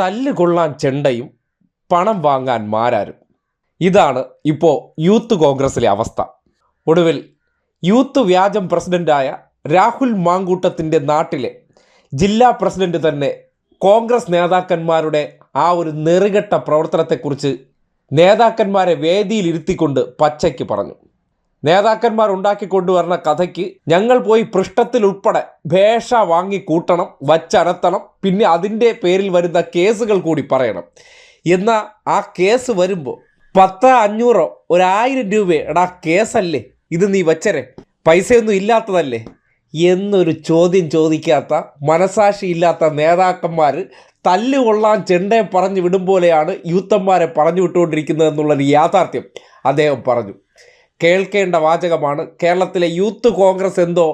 തല്ല് കൊള്ളാൻ ചെണ്ടയും പണം വാങ്ങാൻ മാരാരും. ഇതാണ് ഇപ്പോൾ യൂത്ത് കോൺഗ്രസിലെ അവസ്ഥ. ഒടുവിൽ യൂത്ത് വ്യാജം പ്രസിഡന്റായ രാഹുൽ മാങ്കൂട്ടത്തിന്റെ നാട്ടിലെ ജില്ലാ പ്രസിഡന്റ് തന്നെ കോൺഗ്രസ് നേതാക്കന്മാരുടെ ആ ഒരു നെറുകെട്ട പ്രവർത്തനത്തെക്കുറിച്ച് നേതാക്കന്മാരെ വേദിയിലിരുത്തിക്കൊണ്ട് പച്ചയ്ക്ക് പറഞ്ഞു. നേതാക്കന്മാർ ഉണ്ടാക്കി കൊണ്ടുവരുന്ന കഥയ്ക്ക് ഞങ്ങൾ പോയി പൃഷ്ഠത്തിൽ ഉൾപ്പെടെ ഭേഷ വാങ്ങി കൂട്ടണം വച്ചനത്തണം പിന്നെ അതിന്റെ പേരിൽ വരുന്ന കേസുകൾ കൂടി പറയണം. എന്നാൽ ആ കേസ് വരുമ്പോൾ പത്ത് അഞ്ഞൂറോ ഒരായിരം രൂപയോ എടാ കേസല്ലേ? ഇത് നീ വച്ചരെ. പൈസയൊന്നും ഇല്ലാത്തതല്ലേ? എന്നൊരു ചോദ്യം ചോദിക്കാത്ത മനസാക്ഷിയില്ലാത്ത നേതാക്കന്മാർ തല്ലുകൊള്ളാൻ ചെണ്ടയെ പറഞ്ഞു വിടും പോലെയാണ് യൂത്തന്മാരെ പറഞ്ഞു വിട്ടുകൊണ്ടിരിക്കുന്നത് എന്നുള്ളൊരു യാഥാർത്ഥ്യം അദ്ദേഹം പറഞ്ഞു. കേൾക്കേണ്ട വാചകമാണ്. കേരളത്തിലെ യൂത്ത് കോൺഗ്രസ് എന്തോ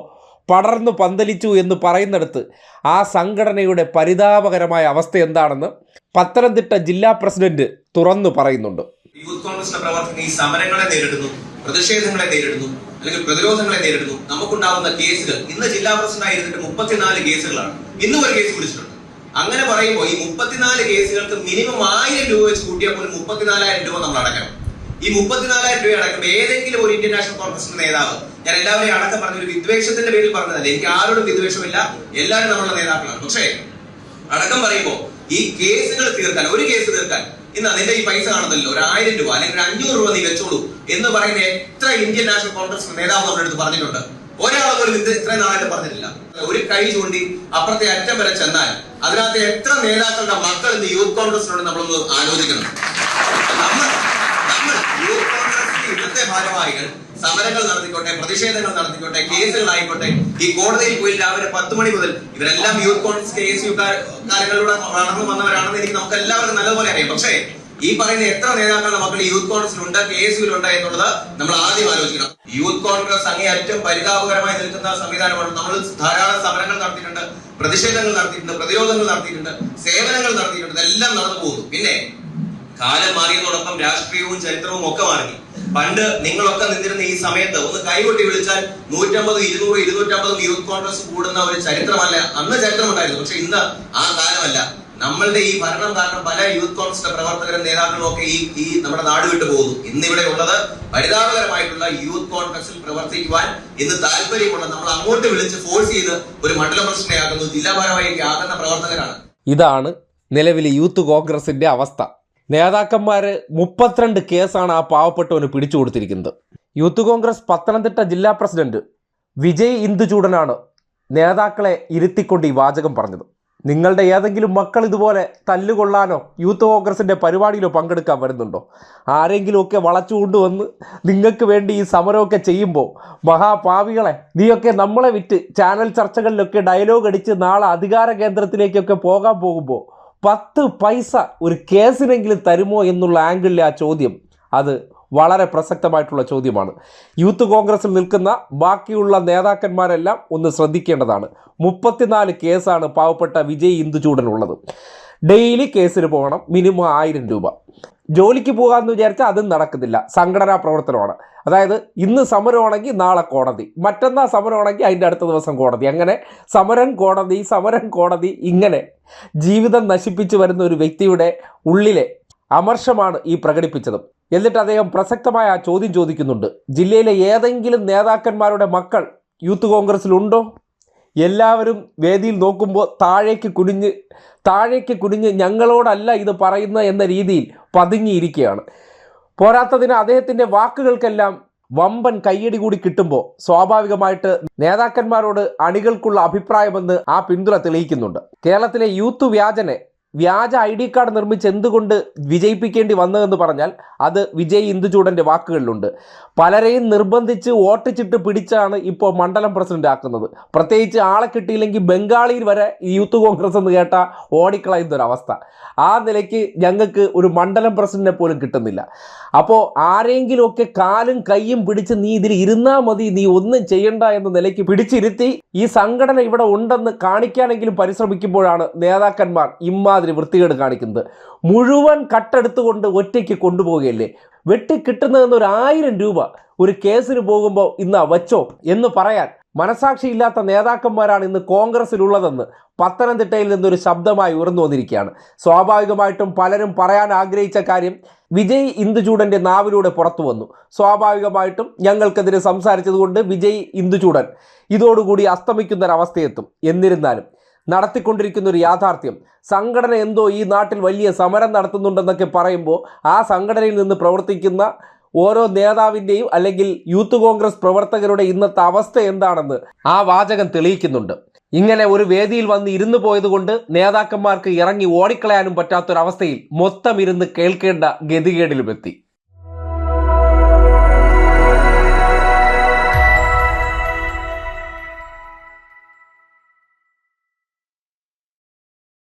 പടർന്നു പന്തലിച്ചു എന്ന് പറയുന്നിടത്ത് ആ സംഘടനയുടെ പരിതാപകരമായ അവസ്ഥ എന്താണെന്ന് പത്തനംതിട്ട ജില്ലാ പ്രസിഡന്റ് തുറന്നു പറയുന്നുണ്ട്. യൂത്ത് കോൺഗ്രസിന്റെ പ്രവർത്തകർ ഈ സമരങ്ങളെ നേരിടുന്നു പ്രതിഷേധങ്ങളെ നേരിടുന്നു അല്ലെങ്കിൽ പ്രതിരോധങ്ങളെ നേരിടുന്നു. നമുക്കുണ്ടാകുന്ന കേസുകൾ ഇന്ന് ജില്ലാ പ്രസിഡന്റ് ആയിരുന്നിട്ട് മുപ്പത്തിനാല് കേസുകളാണ്. ഇന്നും ഒരു കേസ് പിടിച്ചിട്ടുണ്ട് അങ്ങനെ പറയുമ്പോൾ ഈ മുപ്പത്തിനാല് കേസുകൾക്ക് മിനിമം ആയിരം രൂപ വെച്ച് കൂട്ടിയാൽ പോലും മുപ്പത്തിനാലായിരം രൂപ നമ്മൾ അടക്കണം ഈ മുപ്പത്തിനാലായിരം രൂപ അടക്കം ഏതെങ്കിലും ഒരു ഇന്ത്യൻ നാഷണൽ കോൺഗ്രസിന്റെ നേതാവ് ഞാൻ എല്ലാവരെയും അടക്കം പറഞ്ഞ ഒരു വിദ്വേഷത്തിന്റെ പേരിൽ പറഞ്ഞതല്ല. എനിക്ക് ആരോടും വിദ്വേഷമില്ല. എല്ലാവരും നമ്മളുടെ നേതാക്കളാണ്. പക്ഷേ അടക്കം പറയുമ്പോൾ ഈ കേസുകൾ തീർക്കാൻ ഒരു കേസ് തീർക്കാൻ ഇന്ന് അതിന്റെ ഈ പൈസ കാണുന്നല്ലോ ഒരു ആയിരം രൂപ അല്ലെങ്കിൽ ഒരു അഞ്ഞൂറ് രൂപ നീ വെച്ചോളൂ എന്ന് പറയുന്ന എത്ര ഇന്ത്യൻ നാഷണൽ കോൺഗ്രസ് നേതാവ് നമ്മുടെ അടുത്ത് പറഞ്ഞിട്ടുണ്ട്. ഒരാൾ പോലും ഇത് ഇത്ര നാളായിട്ട് പറഞ്ഞിട്ടില്ല. ഒരു കൈ ചൂണ്ടി അപ്പുറത്തെ അറ്റം വരെ ചെന്നാൽ അതിനകത്ത് എത്ര നേതാക്കളുടെ മക്കൾ ഇന്ന് യൂത്ത് കോൺഗ്രസിനോട് നമ്മളൊന്ന് ആലോചിക്കണം നമ്മൾ നമ്മൾ യൂത്ത് കോൺഗ്രസിന്റെ ഇന്നത്തെ ഭാരവാഹികൾ സമരങ്ങൾ നടത്തിക്കോട്ടെ പ്രതിഷേധങ്ങൾ നടത്തിക്കോട്ടെ കേസുകളായിക്കോട്ടെ. ഈ കോടതിയിൽ പോയി രാവിലെ പത്ത് മണി മുതൽ ഇവരെല്ലാം youth Congress K S U കാലങ്ങളിലൂടെ വളർന്നു വന്നവരാണെന്ന് എനിക്ക് നമുക്ക് എല്ലാവർക്കും നല്ലപോലെ അറിയാം. പക്ഷേ ഈ പറയുന്ന എത്ര നേതാക്കളുടെ മക്കൾ യൂത്ത് കോൺഗ്രസിലുണ്ട് കെ എസ് യുവിലുണ്ട് എന്നുള്ളത് നമ്മൾ ആദ്യം ആലോചിക്കണം. യൂത്ത് കോൺഗ്രസ് അങ്ങേയറ്റം പരിതാപകരമായി നിൽക്കുന്ന സംവിധാനമാണ്. നമ്മൾ ധാരാളം സമരങ്ങൾ നടത്തിയിട്ടുണ്ട് പ്രതിഷേധങ്ങൾ നടത്തിയിട്ടുണ്ട് പ്രതിരോധങ്ങൾ നടത്തിയിട്ടുണ്ട് സേവനങ്ങൾ നടത്തിയിട്ടുണ്ട് ഇതെല്ലാം നടന്നു പോകുന്നു. പിന്നെ കാലം മാറിയതോടൊപ്പം രാഷ്ട്രീയവും ചരിത്രവും ഒക്കെ മാറി. പണ്ട് നിങ്ങളൊക്കെ നിന്നിരുന്ന ഈ സമയത്ത് ഒന്ന് കൈകൊട്ടി വിളിച്ചാൽ നൂറ്റമ്പത് ഇരുന്നൂറ് ഇരുന്നൂറ്റമ്പതും യൂത്ത് കോൺഗ്രസ് കൂടുന്ന ഒരു ചരിത്രമല്ല. അന്ന് ചരിത്രമുണ്ടായിരുന്നു. പക്ഷെ ഇന്ന് ആ കാലമല്ല. നമ്മളുടെ ഈ ഭരണം കാരണം പല യൂത്ത് കോൺഗ്രസിന്റെ പ്രവർത്തകരും നേതാക്കളും ഒക്കെ ഈ ഈ നമ്മുടെ നാട് വിട്ടു പോകുന്നു. ഇന്ന് ഇവിടെ ഉള്ളത് പരിതാപകരമായിട്ടുള്ള യൂത്ത് കോൺഗ്രസിൽ പ്രവർത്തിക്കുവാൻ ഇന്ന് താല്പര്യമുള്ള നമ്മൾ അങ്ങോട്ട് വിളിച്ച് ഫോഴ്സ് ചെയ്ത് ഒരു മണ്ഡല പ്രസിഡന്റാകുന്നു ജില്ലാ ഭാരവാഹിക്ക് ആകുന്ന പ്രവർത്തകരാണ്. ഇതാണ് നിലവിലെ യൂത്ത് കോൺഗ്രസിന്റെ അവസ്ഥ. നേതാക്കന്മാർ മുപ്പത്തിരണ്ട് കേസാണ് ആ പാവപ്പെട്ടവന് പിടിച്ചു കൊടുത്തിരിക്കുന്നത്. യൂത്ത് കോൺഗ്രസ് പത്തനംതിട്ട ജില്ലാ പ്രസിഡന്റ് വിജയ് ഇന്ദുചൂടനാണ് നേതാക്കളെ ഇരുത്തിക്കൊണ്ട് ഈ വാചകം പറഞ്ഞത്. നിങ്ങളുടെ ഏതെങ്കിലും മക്കൾ ഇതുപോലെ തല്ലുകൊള്ളാനോ യൂത്ത് കോൺഗ്രസിന്റെ പരിപാടിയിലോ പങ്കെടുക്കാൻ വരുന്നുണ്ടോ? ആരെങ്കിലുമൊക്കെ വളച്ചു കൊണ്ടുവന്ന് നിങ്ങൾക്ക് വേണ്ടി ഈ സമരമൊക്കെ ചെയ്യുമ്പോൾ മഹാപാവികളെ നീയൊക്കെ നമ്മളെ വിറ്റ് ചാനൽ ചർച്ചകളിലൊക്കെ ഡയലോഗ് അടിച്ച് നാളെ അധികാര കേന്ദ്രത്തിലേക്കൊക്കെ പോകാൻ പോകുമ്പോൾ പത്ത് പൈസ ഒരു കേസിനെങ്കിലും തരുമോ എന്നുള്ള ആംഗിളിലെ ആ ചോദ്യം അത് വളരെ പ്രസക്തമായിട്ടുള്ള ചോദ്യമാണ്. യൂത്ത് കോൺഗ്രസിൽ നിൽക്കുന്ന ബാക്കിയുള്ള നേതാക്കന്മാരെല്ലാം ഒന്ന് ശ്രദ്ധിക്കേണ്ടതാണ്. മുപ്പത്തിനാല് കേസാണ് പാവപ്പെട്ട വിജയ് ഇന്ദുചൂടനുള്ളത്. ഡെയിലി കേസിന് പോകണം മിനിമം ആയിരം രൂപ. ജോലിക്ക് പോകാമെന്ന് വിചാരിച്ചാൽ അതും നടക്കുന്നില്ല. സംഘടനാ പ്രവർത്തനമാണ്. അതായത് ഇന്ന് സമരമാണെങ്കിൽ നാളെ കോടതി. മറ്റന്നാൾ സമരമാണെങ്കിൽ അതിന്റെ അടുത്ത ദിവസം കോടതി. അങ്ങനെ സമരം കോടതി സമരം കോടതി ഇങ്ങനെ ജീവിതം നശിപ്പിച്ചു വരുന്ന ഒരു വ്യക്തിയുടെ ഉള്ളിലെ അമർഷമാണ് ഈ പ്രകടിപ്പിച്ചതും. എന്നിട്ട് അദ്ദേഹം പ്രസക്തമായ ആ ചോദ്യം ചോദിക്കുന്നുണ്ട്. ജില്ലയിലെ ഏതെങ്കിലും നേതാക്കന്മാരുടെ മക്കൾ യൂത്ത് കോൺഗ്രസ്സിലുണ്ടോ? എല്ലാവരും വേദിയിൽ നോക്കുമ്പോൾ താഴേക്ക് കുനിഞ്ഞ് താഴേക്ക് കുനിഞ്ഞ് ഞങ്ങളോടല്ല ഇത് പറയുന്നത് എന്ന രീതിയിൽ പതുങ്ങിയിരിക്കുകയാണ്. പോരാത്തതിന് അദ്ദേഹത്തിന്റെ വാക്കുകൾക്കെല്ലാം വമ്പൻ കയ്യടി കൂടി കിട്ടുമ്പോൾ സ്വാഭാവികമായിട്ട് നേതാക്കന്മാരോട് അണികൾക്കുള്ള അഭിപ്രായമെന്ന് ആ പിന്തുണ തെളിയിക്കുന്നുണ്ട്. കേരളത്തിലെ യൂത്ത് വ്യാജനെ വ്യാജ ഐ ഡി കാർഡ് നിർമ്മിച്ച് എന്തുകൊണ്ട് വിജയിപ്പിക്കേണ്ടി വന്നതെന്ന് പറഞ്ഞാൽ അത് വിജയ് ഇന്ദുചൂടന്റെ വാക്കുകളിലുണ്ട്. പലരെയും നിർബന്ധിച്ച് വോട്ടിച്ചിട്ട് പിടിച്ചാണ് ഇപ്പോൾ മണ്ഡലം പ്രസിഡന്റ് ആക്കുന്നത്. പ്രത്യേകിച്ച് ആളെ കിട്ടിയില്ലെങ്കിൽ ബംഗാളിയിൽ വരെ യൂത്ത് കോൺഗ്രസ് എന്ന് കേട്ട ഓടിക്കളയുന്ന ഒരു അവസ്ഥ. ആ നിലയ്ക്ക് ഞങ്ങൾക്ക് ഒരു മണ്ഡലം പ്രസിഡന്റിനെ പോലും കിട്ടുന്നില്ല. അപ്പോൾ ആരെങ്കിലുമൊക്കെ കാലും കൈയും പിടിച്ച് നീ ഇതിൽ ഇരുന്നാൽ മതി നീ ഒന്നും ചെയ്യണ്ട എന്ന നിലയ്ക്ക് പിടിച്ചിരുത്തി ഈ സംഘടന ഇവിടെ ഉണ്ടെന്ന് കാണിക്കാനെങ്കിലും പരിശ്രമിക്കുമ്പോഴാണ് നേതാക്കന്മാർ ഇമ്മാതിരി വൃത്തികേട് കാണിക്കുന്നത്. മുഴുവൻ കട്ടെടുത്തുകൊണ്ട് ഒറ്റയ്ക്ക് കൊണ്ടുപോവുകയല്ലേ? വെട്ടി കിട്ടുന്നതെന്ന് ഒരു ആയിരം രൂപ ഒരു കേസിന് പോകുമ്പോൾ ഇന്ന് വച്ചോ എന്ന് പറയാൻ മനസാക്ഷിയില്ലാത്ത നേതാക്കന്മാരാണ് ഇന്ന് കോൺഗ്രസിലുള്ളതെന്ന് പത്തനംതിട്ടയിൽ നിന്നൊരു ശബ്ദമായി ഉയർന്നു വന്നിരിക്കുകയാണ്. സ്വാഭാവികമായിട്ടും പലരും പറയാൻ ആഗ്രഹിച്ച കാര്യം വിജയ് ഇന്ദുചൂടന്റെ നാവിലൂടെ പുറത്തു വന്നു. സ്വാഭാവികമായിട്ടും ഞങ്ങൾക്കെതിരെ സംസാരിച്ചതുകൊണ്ട് വിജയ് ഇന്ദുചൂടൻ ഇതോടുകൂടി അസ്തമിക്കുന്നൊരവസ്ഥയെത്തും. എന്നിരുന്നാലും നടത്തിക്കൊണ്ടിരിക്കുന്ന ഒരു യാഥാർത്ഥ്യം. സംഘടന എന്തോ ഈ നാട്ടിൽ വലിയ സമരം നടത്തുന്നുണ്ടെന്നൊക്കെ പറയുമ്പോൾ ആ സംഘടനയിൽ നിന്ന് പ്രവർത്തിക്കുന്ന ഓരോ നേതാവിന്റെയും അല്ലെങ്കിൽ യൂത്ത് കോൺഗ്രസ് പ്രവർത്തകരുടെ ഇന്നത്തെ അവസ്ഥ എന്താണെന്ന് ആ വാചകം തെളിയിക്കുന്നുണ്ട്. ഇങ്ങനെ ഒരു വേദിയിൽ വന്ന് ഇരുന്നു പോയതുകൊണ്ട് നേതാക്കന്മാർക്ക് ഇറങ്ങി ഓടിക്കളയാനും പറ്റാത്തൊരവസ്ഥയിൽ മൊത്തം ഇരുന്ന് കേൾക്കേണ്ട ഗതികേടിലുമെത്തി.